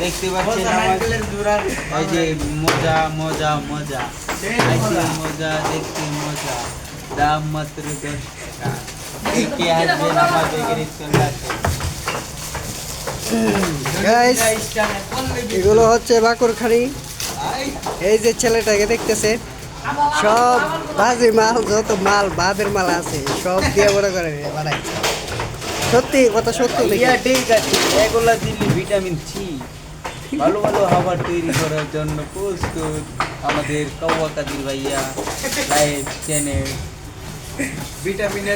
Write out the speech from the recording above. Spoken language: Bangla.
দেখতে পাচ্ছেন এই যে মজা মজা মজা। মজা। দেখতে মজা। দাম মাত্র দশ টাকা। কে আসবেন আমাদের চলে আসেন এগুলো হচ্ছে বাকুরখানি এই যে ছেলেটাকে দেখতেছে সব বাজি মাল যত মাল বাদের মাল আছে সব দিয়ে বড় করে বানাই সত্যি কথা সত্য ঠিক আছে। এগুলা দিলে ভিটামিন সি ভালো ভালো খাবার তৈরি করার জন্য প্রস্তুত। আমাদের কৌয়া কাদির ভাইয়া লাইভ চ্যানেল ভিটামিনের